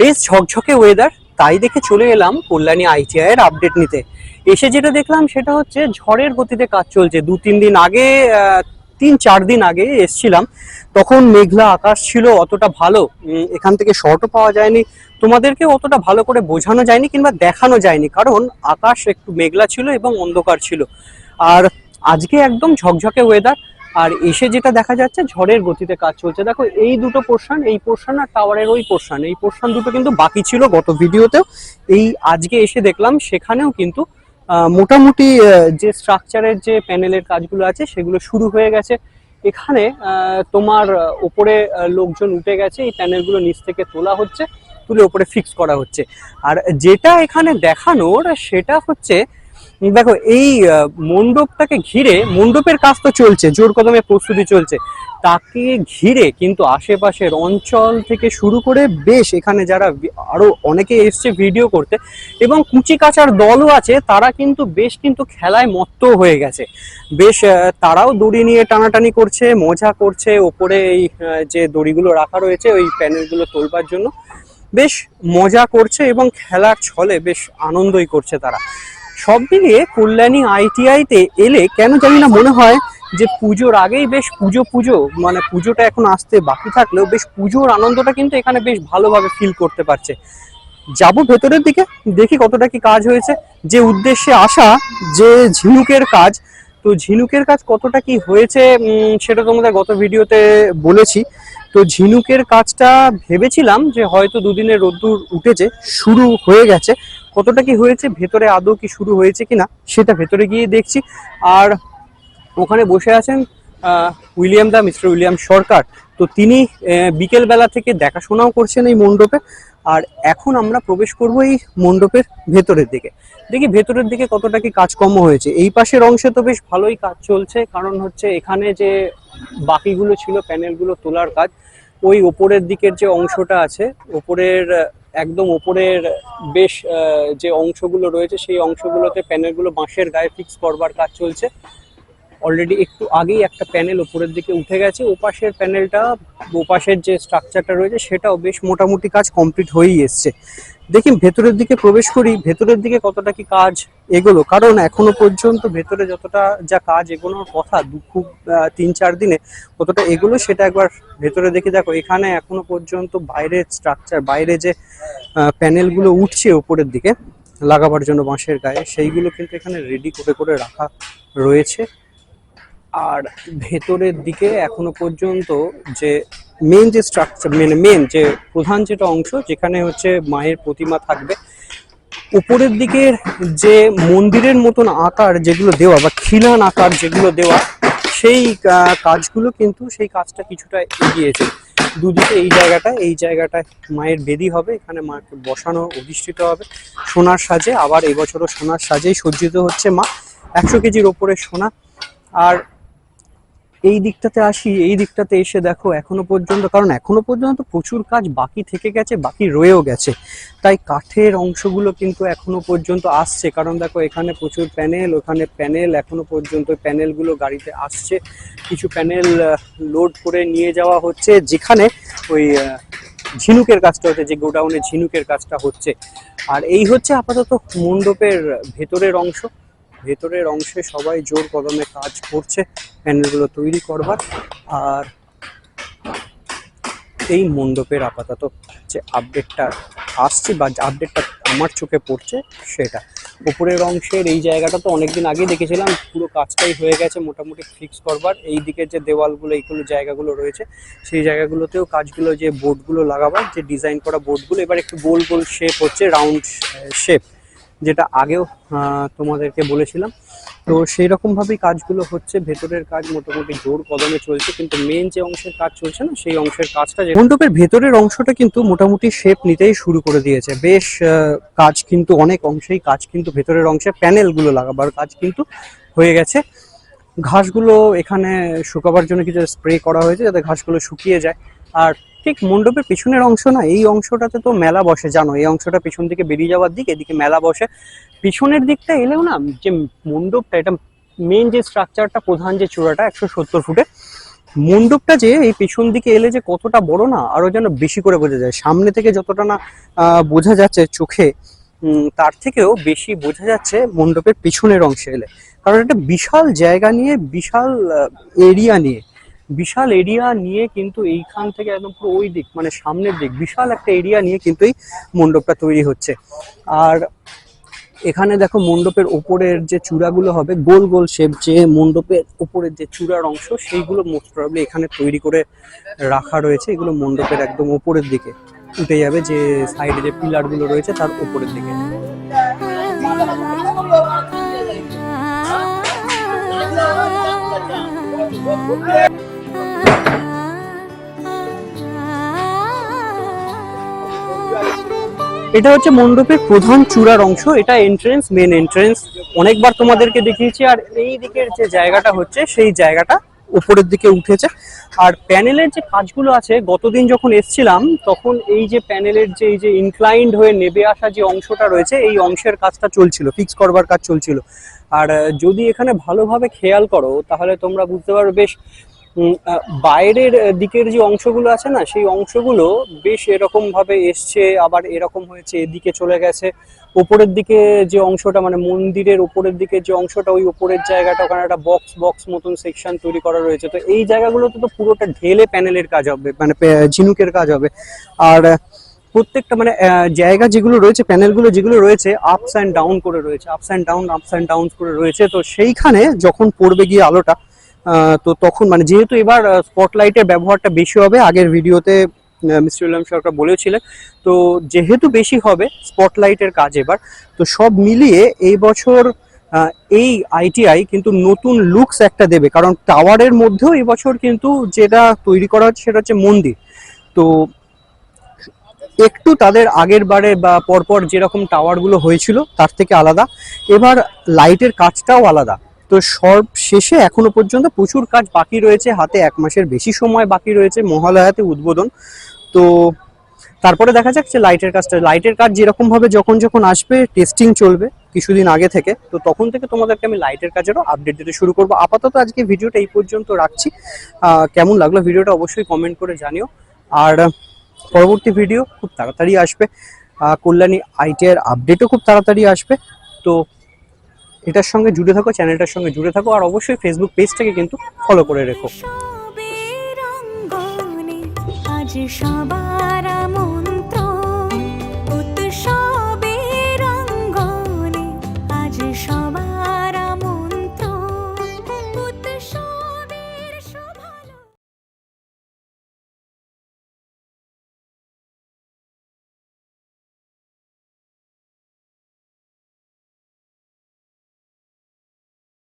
বেশ ঝকঝকে ওয়েদার তাই দেখে চলে এলাম কল্যাণী আইটিআই এর আপডেট নিতে। এসে যেটা দেখলাম সেটা হচ্ছে ঝড়ের গতিতে কাজ চলছে। দু তিন দিন আগে তিন চার দিন আগে এসছিলাম, তখন মেঘলা আকাশ ছিল অতটা ভালো এখান থেকে শর্টও পাওয়া যায়নি। তোমাদেরকে অতটা ভালো করে বোঝানো যায়নি কিংবা দেখানো যায়নি, কারণ আকাশ একটু মেঘলা ছিল এবং অন্ধকার ছিল। আর আজকে একদম ঝকঝকে ওয়েদার আর এসে যেটা দেখা যাচ্ছে, ঝড়ের গতিতে কাজ চলছে। দেখো, এই দুটো পোর্শন এই পোর্শন আর টাওয়ারের ওই পোর্শন এই পোর্শন দুটো কিন্তু বাকি ছিল গত ভিডিওতেও এই আজকে এসে দেখলাম, সেখানেও কিন্তু মোটামুটি যে স্ট্রাকচারের যে প্যানেলের কাজগুলো আছে, সেগুলো শুরু হয়ে গেছে। এখানে তোমার ওপরে লোকজন উঠে গেছে, এই প্যানেলগুলো নিচ থেকে তোলা হচ্ছে, তুলে ওপরে ফিক্স করা হচ্ছে। আর যেটা এখানে দেখানোর, সেটা হচ্ছে দেখো, এই মণ্ডপটাকে ঘিরে, মণ্ডপের কাজ তো চলছে, জোর কদমে প্রস্তুতি চলছে। তাকে ঘিরে কিন্তু আশেপাশের অঞ্চল থেকে শুরু করে বেশ এখানে যারা ভি- আরও অনেকে এসছে ভিডিও করতে, এবং কুচি কাচার দলও আছে, তারা কিন্তু বেশ কিন্তু খেলায় মত্ত হয়ে গেছে। বেশ তারাও দড়ি নিয়ে টানাটানি করছে, মজা করছে, ওপরে এই যে দড়িগুলো রাখা রয়েছে, ওই প্যানেলগুলো তোলবার জন্য। বেশ মজা করছে এবং খেলার ছলে বেশ আনন্দই করছে তারা। সব মিলিয়ে কল্যাণী আইটিআইতে এলে কেন জানি না মনে হয় যে পুজোর আগেই বেশ পুজো পুজো মানে পুজোটা এখন আসতে বাকি থাকলেও বেশ পুজোর আনন্দটা কিন্তু এখানে বেশ ভালোভাবে ফিল করতে পারছে। যাব ভেতরের দিকে, দেখি কতটা কি কাজ হয়েছে। যে উদ্দেশ্যে আসা, যে ঝিনুকের কাজ, তো ঝিনুকের কাজ কতটা কি হয়েছে সেটা তোমাদের গত ভিডিওতে বলেছি। তো ঝিনুকের কাজটা ভেবেছিলাম যে হয়তো দুদিনের রোদ্দুর উঠেছে, শুরু হয়ে গেছে। কতটা কি হয়েছে, ভেতরে আদৌ কি শুরু হয়েছে কিনা, সেটা ভেতরে গিয়ে দেখছি। আর ওখানে বসে আছেন উইলিয়াম দা, মিস্টার উইলিয়াম সরকার। তো তিনি বিকেলবেলা থেকে দেখাশোনাও করছেন এই মণ্ডপে। আর এখন আমরা প্রবেশ করব এই মণ্ডপের ভেতরের দিকে। দেখি ভেতরের দিকে কতটা কি কাজকর্ম হয়েছে। এই পাশের অংশে তো বেশ ভালোই কাজ চলছে, কারণ হচ্ছে এখানে যে বাকিগুলো ছিল, প্যানেলগুলো তোলার কাজ, ওই ওপরের দিকের যে অংশটা আছে, ওপরের একদম ওপরের বেশ যে অংশগুলো রয়েছে, সেই অংশগুলোতে প্যানেলগুলো বাঁশের গায়ে ফিক্স করবার কাজ চলছে। অলরেডি একটু আগেই একটা প্যানেল ওপরের দিকে উঠে গেছে। ওপাশের প্যানেলটা, ওপাশের যে স্ট্রাকচারটা রয়েছে, সেটাও বেশ মোটামুটি কাজ কমপ্লিট হয়েই এসছে। দেখি, ভেতরের দিকে প্রবেশ করি। ভেতরের দিকে কতটা কি কাজ এগোলো। কারণ এখনও পর্যন্ত ভেতরে যতটা যা কাজ এগোনোর কথা, দু খুব তিন চার দিনে কতটা এগুলো সেটা একবার ভেতরে দেখে দেখো। এখানে এখনও পর্যন্ত বাইরের স্ট্রাকচার বাইরে যে প্যানেলগুলো উঠছে উপরের দিকে লাগাবার জন্য বাঁশের গায়ে, সেইগুলো কিন্তু এখানে রেডি করে করে রাখা রয়েছে। আর ভেতরের দিকে এখনও পর্যন্ত যে মেন যে স্ট্রাকচার মানে মেন যে প্রধান যেটা অংশ, যেখানে হচ্ছে মায়ের প্রতিমা থাকবে উপরের দিকের যে মন্দিরের মতন আকার যেগুলো দেওয়া বা খিলান আকার যেগুলো দেওয়া, সেই কাজগুলো কিন্তু সেই কাজটা কিছুটা এগিয়েছে। দুদিকে এই জায়গাটা, এই জায়গাটায় মায়ের বেদি হবে, এখানে মাকে বসানো, অধিষ্ঠিত হবে। সোনার সাজে, আবার এবছরও সোনার সাজেই সজ্জিত হচ্ছে মা। একশো কেজির ওপরে সোনা। আর এই দিকটাতে আসি, এই দিকটাতে এসে দেখো এখনও পর্যন্ত, কারণ এখনও পর্যন্ত প্রচুর কাজ বাকি থেকে গেছে, বাকি রয়েও গেছে। তাই কাঠের অংশগুলো কিন্তু এখনও পর্যন্ত আসছে। কারণ দেখো এখানে প্রচুর প্যানেল, ওখানে প্যানেল এখনও পর্যন্ত প্যানেলগুলো গাড়িতে আসছে। কিছু প্যানেল লোড করে নিয়ে যাওয়া হচ্ছে, যেখানে ওই ঝিনুকের কাজটা হচ্ছে, যে গোডাউনে ঝিনুকের কাজটা হচ্ছে। আর এই হচ্ছে আপাতত মণ্ডপের ভেতরের অংশ। ভেতরের অংশে সবাই জোর কদমে কাজ করছে, প্যানেলগুলো তৈরি করবার, আর এই মণ্ডপের আপাতত যে আপডেটটা আসছে বা আপডেটটা আমার চোখে পড়ছে সেটা। উপরের অংশের এই জায়গাটা তো অনেকদিন আগে দেখেছিলাম, পুরো কাজটাই হয়ে গেছে মোটামুটি ফিক্স করবার। এই দিকের যে দেওয়ালগুলো এইগুলো জায়গাগুলো রয়েছে, সেই জায়গাগুলোতেও কাজগুলো যে বোর্ডগুলো লাগাবার যে ডিজাইন করা বোর্ডগুলো এবার একটু গোল গোল শেপ হচ্ছে রাউন্ড শেপ যেটা আগেও তোমাদেরকে বলেছিলাম। তো সেই রকম ভাবেই কাজগুলো হচ্ছে, ভেতরের কাজ মোটামুটি জোর কদমে চলছে, কিন্তু মেন যে অংশের কাজ চলছে না, সেই অংশের কাজটা যে মণ্ডপের ভেতরের অংশটা কিন্তু মোটামুটি শেপ নিতেই শুরু করে দিয়েছে। বেশ কাজ কিন্তু অনেক অংশেই কাজ কিন্তু ভেতরের অংশে প্যানেলগুলো লাগাবার কাজ কিন্তু হয়ে গেছে। ঘাসগুলো এখানে শুকাবার জন্য কিছু স্প্রে করা হয়েছে যাতে ঘাসগুলো শুকিয়ে যায়। আর ঠিক মণ্ডপের পিছনের অংশ না, এই অংশটাতে তো মেলা বসে, জানো, এই অংশটা পিছন দিকে বেরিয়ে যাওয়ার দিক, এদিকে মেলা বসে। পিছনের দিকটা এলেও না, যে মণ্ডপটা, এটা মেন যে স্ট্রাকচারটা প্রধান যে চূড়াটা, একশো সত্তর ফুটে, মণ্ডপটা যে এই পিছন দিকে এলে যে কতটা বড় না আরও যেন বেশি করে বোঝা যায়। সামনে থেকে যতটা না বোঝা যাচ্ছে চোখে তার থেকেও বেশি বোঝা যাচ্ছে মণ্ডপের পিছনের অংশে এলে। কারণ এটা বিশাল জায়গা নিয়ে, বিশাল এরিয়া নিয়ে বিশাল এরিয়া নিয়ে কিন্তু এইখান থেকে একদম পুরো ওই দিক মানে সামনের দিক, বিশাল একটা এরিয়া নিয়ে কিন্তু এই মণ্ডপটা তৈরি হচ্ছে। আর এখানে দেখো মণ্ডপের ওপরের যে চূড়াগুলো হবে, গোল গোল শেপ যে মণ্ডপের ওপরের যে চূড়ার অংশ, সেইগুলো মোস্ট প্রবলি এখানে তৈরি করে রাখা রয়েছে। এগুলো মণ্ডপের একদম ওপরের দিকে উঠে যাবে, যে সাইডে যে পিলারগুলো রয়েছে তার ওপরের দিকে। এটা হচ্ছে মণ্ডপের প্রধান চূড়ার অংশ, এটা এন্ট্রেন্স মেন এন্ট্রেন্স অনেকবার তোমাদেরকে দেখিয়েছি, আর এই দিকের যে জায়গাটা হচ্ছে, সেই জায়গাটা উপরের দিকে উঠেছে। আর প্যানেলের যে কাজগুলো আছে, গতদিন যখন এসছিলাম, তখন এই যে প্যানেলের যে, এই যে ইনক্লাইন্ড হয়ে নেবে আসা যে অংশটা রয়েছে, এই অংশের কাজটা চলছিল ফিক্স করবার কাজ চলছিল। আর যদি এখানে ভালোভাবে খেয়াল করো, তাহলে তোমরা বুঝতে পারবে বেশ বাইরের দিকের যে অংশগুলো আছে না, সেই অংশগুলো বেশ এরকম ভাবে এসছে, আবার এরকম হয়েছে, এদিকে চলে গেছে। ওপরের দিকে যে অংশটা মানে মন্দিরের ওপরের দিকে যে অংশটা, ওই ওপরের জায়গাটা, ওখানে একটা বক্স বক্স মতন সেকশন তৈরি করা রয়েছে। তো এই জায়গাগুলোতে তো পুরোটা ঢেলে প্যানেলের কাজ হবে মানে ঝিনুকের কাজ হবে। আর প্রত্যেকটা মানে জায়গা যেগুলো রয়েছে প্যানেলগুলো যেগুলো রয়েছে আপস অ্যান্ড ডাউন করে রয়েছে ups and down ups and down করে রয়েছে। তো সেইখানে যখন পড়বে গিয়ে আলোটা তো তখন মানে যেহেতু এবার স্পটলাইটের ব্যবহারটা বেশি হবে, আগের ভিডিওতে মিস্টার ইলাম সরকার বলেছিলেন তো যেহেতু বেশি হবে স্পটলাইটের কাজ এবার, তো সব মিলিয়ে এই বছর এই আইটিআই কিন্তু নতুন লুকস একটা দেবে, কারণ টাওয়ারের মধ্যেও এই বছর কিন্তু যেটা তৈরি করা হচ্ছে সেটা হচ্ছে মন্দির। তো একটু তাদের আগের বারে বা পরপর যেরকম টাওয়ারগুলো হয়েছিল, তার থেকে আলাদা। এবার লাইটের কাজটাও আলাদা। তো সব শেষে এখনও পর্যন্ত প্রচুর কাজ বাকি রয়েছে, হাতে এক মাসের বেশি সময় বাকি রয়েছে মহালয়াতে উদ্বোধন। তো তারপরে দেখা যাক লাইটের কাজটা লাইটের কাজ যেরকম ভাবে যখন যখন আসবে টেস্টিং চলবে কিছুদিন আগে থেকে। তো তখন থেকে তোমাদেরকে আমি লাইটের কাজেরও আপডেট দিতে শুরু করব। আপাতত আজকে ভিডিওটা এই পর্যন্ত রাখছি। কেমন লাগল ভিডিওটা অবশ্যই কমেন্ট করে জানিও। আর পরবর্তী ভিডিও খুব তাড়াতাড়ি আসবে। কল্যাণী আইটিআর আপডেটও খুব তাড়াতাড়ি আসবে। তো এটার সঙ্গে জুড়ে থাকো, চ্যানেলটার সঙ্গে জুড়ে থাকো, আর অবশ্যই ফেসবুক পেজটাকে কিন্তু ফলো করে রেখো। আজ